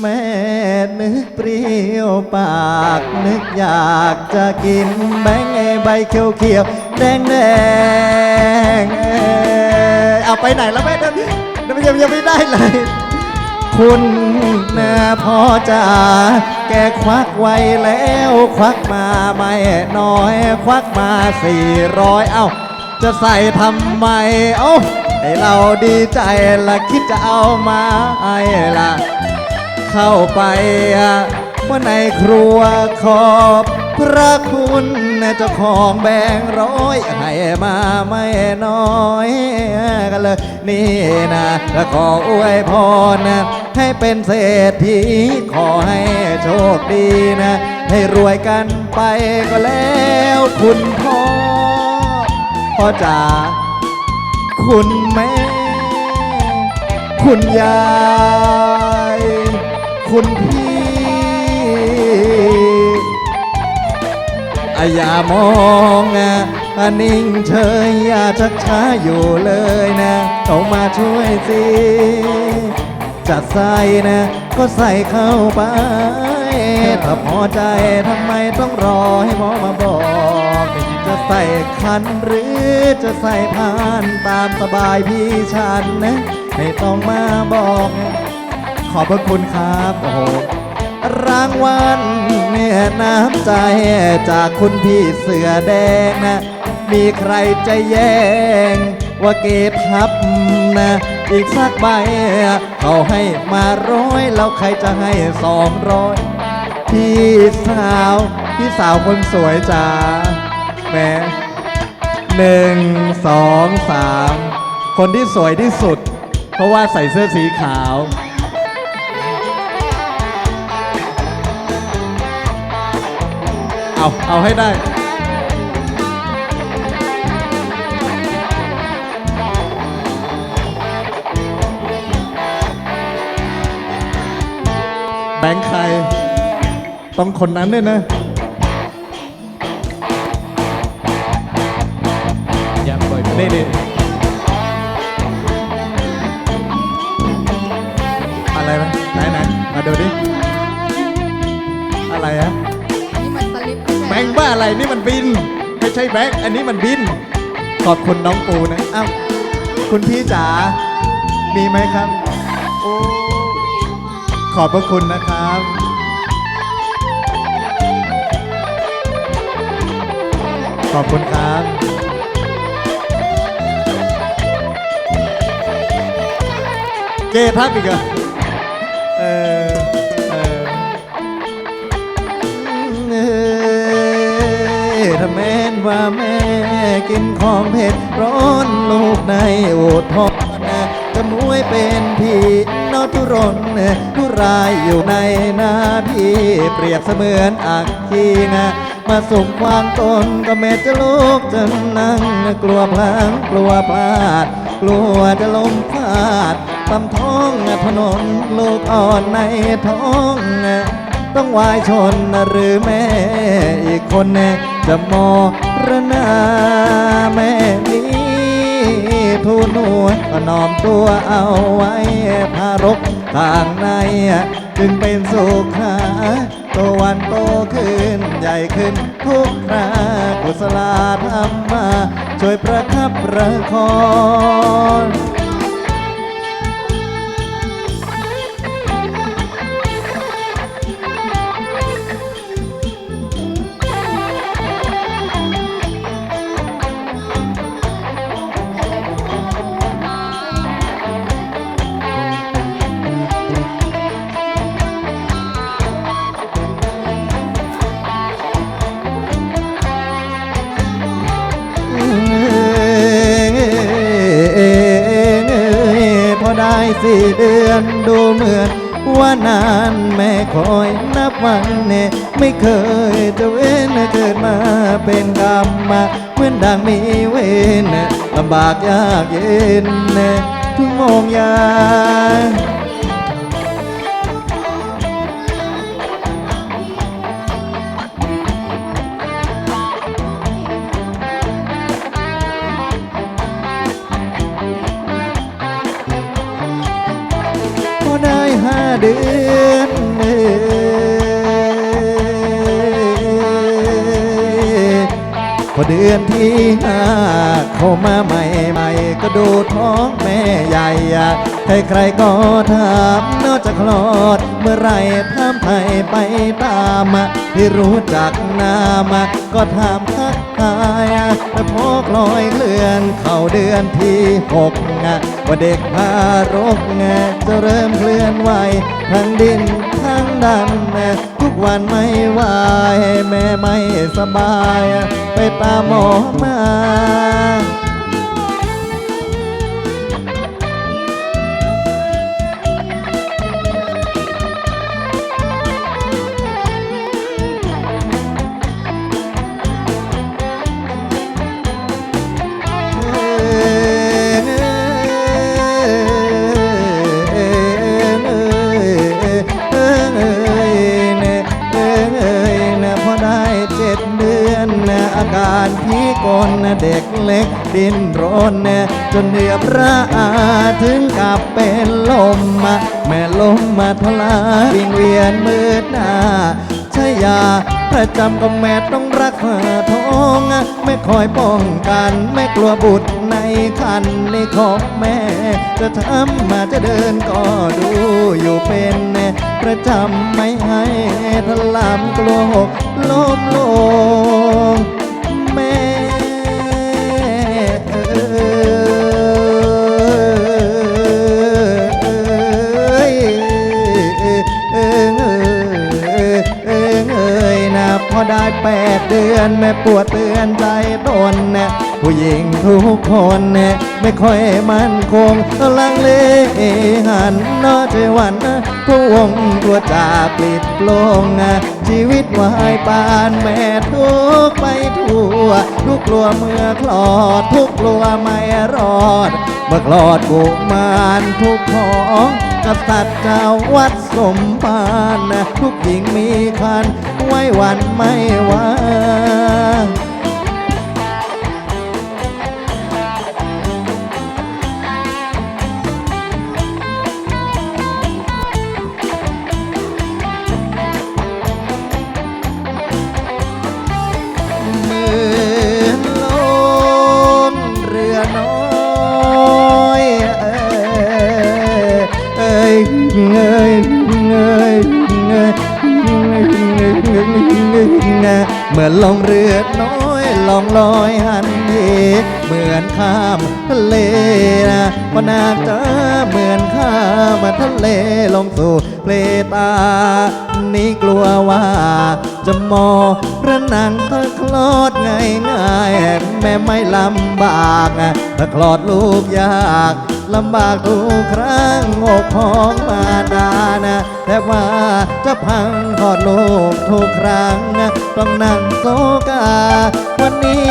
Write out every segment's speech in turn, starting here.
แม่นึกเปรี้ยวปากนึกอยากจะกินแบงใบเขียวเขียวแดงแดงเอาไปไหนแล้วแม่เดี๋ยวยังยังไม่ได้เลย คุณนะพ่อจ๋าแกควักไว้แล้วควักมาไม่น้อย ควักมาสี่ร้อยเอ้าจะใส่ทำไมเอ้าให้เราดีใจละคิดจะเอามาให้ละ เข้าไปว่าในครัวขอบพระคุณนะเจ้าของแบงร้อยให้มาไม่น้อยกันเลย นี่นะแล้วขออวยพรนะให้เป็นเศรษฐีขอให้โชคดีนะ ให้รวยกันไปก็แล้วคุณพ่อพ่อจ๋าคุณแม่ คุณยาย คุณพี่อย่ามองอะนิ่งเฉยอย่าชักช้าอยู่เลยนะต้องมาช่วยสิจะใส่นะ ก็ใส่เข้าไป ถ้าพอใจทำไมต้องรอให้หมอมาบอก จะใส่คันหรือจะใส่ผ่านตามสบายพี่ฉันนะ ไม่ต้องมาบอก อบพระคุณครับโอ้โหรางวัลเนี่ยน้ำใจจากคุณพี่เสือแดงนะ มีใครจะแย่ง ว่าเก็บทับนะ อีกสักใบเขาให้มาร้อยแล้วใครจะให้สองร้อยพี่สาว พี่สาวคนสวยจ้าแม่หนึ่งสองสามคนที่สวยที่สุด เพราะว่าใส่เสื้อสีขาว เอาเอาให้ได้แบงค์ใคร ต้องคนนั้นด้วยนะอย่าปล่อยนี่นี่ งค์บ้าอะไรนี่มันบิน ไม่ใช่แบงค์อันนี้มันบิน ขอบคุณน้องปูนะอ้าวคุณพี่จ๋ามีไหมครับโอ้ขอบพระคุณนะครับขอบคุณครับเกทับอีกเหรอ ว่าแม่กินของเผ็ดร้อนลูกในโอดทอนะจะมวยเป็นพี่นอทุรนทุรายอยู่ในนาพี่เปรียบเสมือนอักขีนะมาส่งควางตนก็แม่จะลุกจะนั่งกลัวพลางกลัวพลาด กลัวจะล้มพลาดตำท้องถนนลูกอ่อนในท้อง ต้องวายชนหรือแม่อีกคนแน่ จะมอระนาแม่นี้ทูนหัวก็นอมตัวเอาไว้ทารกทางใน จึงเป็นสุขาโตวันโตขึ้นใหญ่ขึ้นทุกครากุศลธรรมมา ช่วยประคับประคอง สี่เดือนดูเหมือนว่านานแม่คอยนับวันเนี่ยไม่เคยจะเว้นเกิดมาเป็นกรรมมาเหมือนดังมีเว้นลำบากยากเย็นทุกโมงยามองยา เดือนที่ห้าเข้ามาใหม่ใหม่ก็ดูท้องแม่ใหญ่อะใครๆก็ถามนอกจากคลอด เมื่อไรถามไทยไปตามที่รู้จักนามก็ถามทักทายแต่พอคลอยเคลื่อนเข้าเดือนที่หกว่าเด็กพารกจะเริ่มเคลื่อนไหวทั้งดินทั้งดัน วันไม่ไหวแม่ไม่สบาย ไปตามหมอมา ดิ้นรนนะจนเหนือบระอาถึงกับเป็นลมอะแม่ลมมาทลาวิงเวียนมืดหน้าใช้ยาประจำก็แม่ต้องรักษาท้องไม่คอยป้องกันไม่กลัวบุตรในคันเลยของแม่ จะทำมาจะเดินก็ดูอยู่เป็นแน่ประจำไม่ให้ทลำกลัวหกล้มลง อนแม่ปวดเตือนใจตนนะผู้หญิงทุกคนนะไม่ค่อยมั่นคงลังเลหันนอใจวันนะพวงตัวจาปลิดโปลงนะชีวิตวายปานแม่ทุกไปทั่ว ทุกกลัวเมื่อคลอด ทุกกลัวไม่รอด เมื่อคลอดกุมารทุกของ กษัตริย์เจ้าวัดสมภารนะทุกหญิงมีคันไว้วันไม่ว่า เหมือนลมเรือน้อยลองลอยหันเหเหมือนข้ามทะเลนะพนาเจอเหมือนข้ามทะเลลงสู่เลตา นี่กลัวว่า จะมอพระนางถ้าคลอดง่ายง่ายแม่ไม่ลำบากถ้าคลอดลูกยากลำบากทุกครั้งอกของมาดานะ แต่ว่าจะพังคลอดลูกทุกครั้งต้องนั่งโซกา วันนี้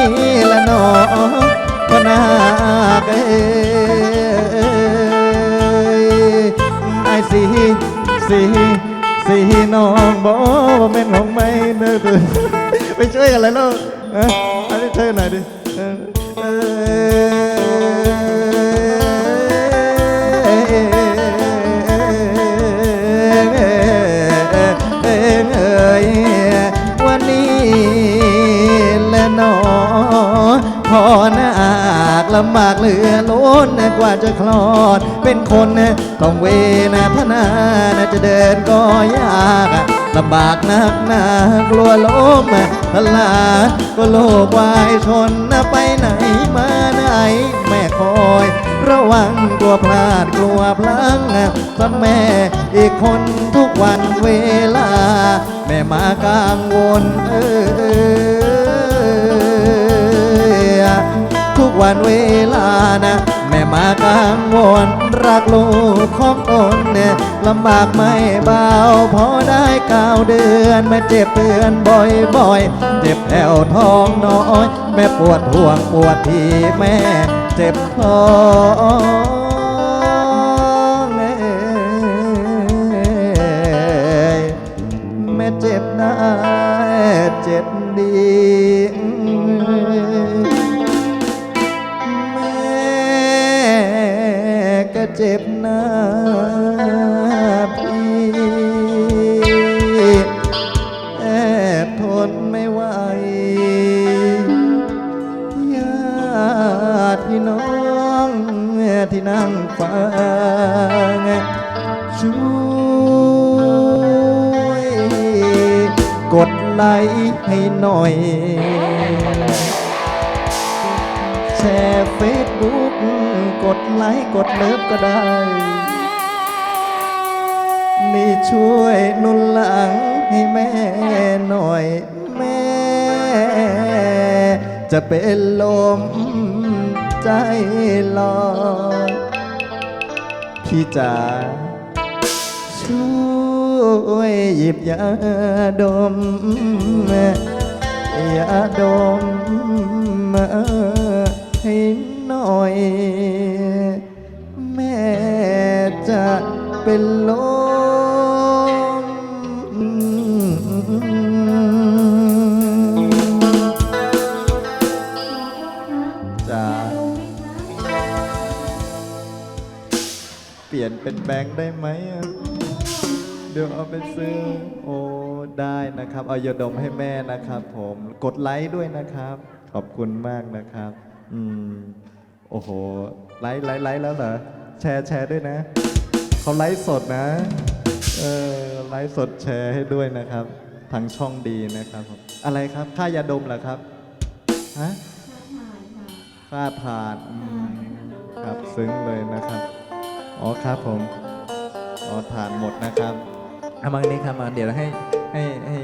ละหนอพนาเอ้ยไอ้สีสีสีน้องบอกว่าเป็นของไม่เด้อตื่นไปช่วยกันเลยลูกเอออันนี้ช่วยหน่อยดิ หนอพอนาคลำบากเหลือล้นกว่าจะคลอด เป็นคนต้องเวนาพนานะจะเดินก็ยากลำบากนักหนากลัวล้มทลาดก็โลกวายชนนะไปไหนมาไหนแม่คอย ระวังกลัวพลาดกลัวพลังตอนแม่อีกคนทุกวันเวลา แม่มากังวลเออ วันเวลานะ แม่มากังวลรักลูกของตนเนี่ยลำบากไม่เบาพอได้เก้าเดือนแม่เจ็บเตือนบ่อยๆ เจ็บแถวท้องน้อย แม่ปวดห่วงปวดทีแม่เจ็บท้อง หน้าพี่แอบทนไม่ไหวญาติพี่น้องที่นั่งฟังช่วยกดไลค์ให้หน่อย แชร์เฟซบุ๊ก กดไลค์กดเลิฟก็ได้ นี่ช่วยนุนหลังให้แม่หน่อยแม่ จะเป็นลมใจลอยพี่จ๋าช่วยหยิบยาดมยาดมมาให้ หน่อย แม่จะเป็นลมจ้าเปลี่ยนเป็นแบงค์ได้ไหมอะเดี๋ยวเอาไปซื้อ โอ้ได้นะครับ เอายาดมให้แม่นะครับผม กดไลค์ด้วยนะครับ ขอบคุณมากนะครับ อืม โอ้โห ไลค์ไลค์ไลค์แล้วเหรอ แชร์แชร์ด้วยนะ เขาไลฟ์สดนะ เออ ไลฟ์สดแชร์ให้ด้วยนะครับ ทางช่องดีนะครับผมอะไรครับ ค่ายาดมเหรอครับ ฮะ ค่าทานอืมครับซึ้งเลยนะครับ อ๋อครับผม อ๋อทานหมดนะครับเอามานี้ครับมาเดี๋ยวให้ให้ให้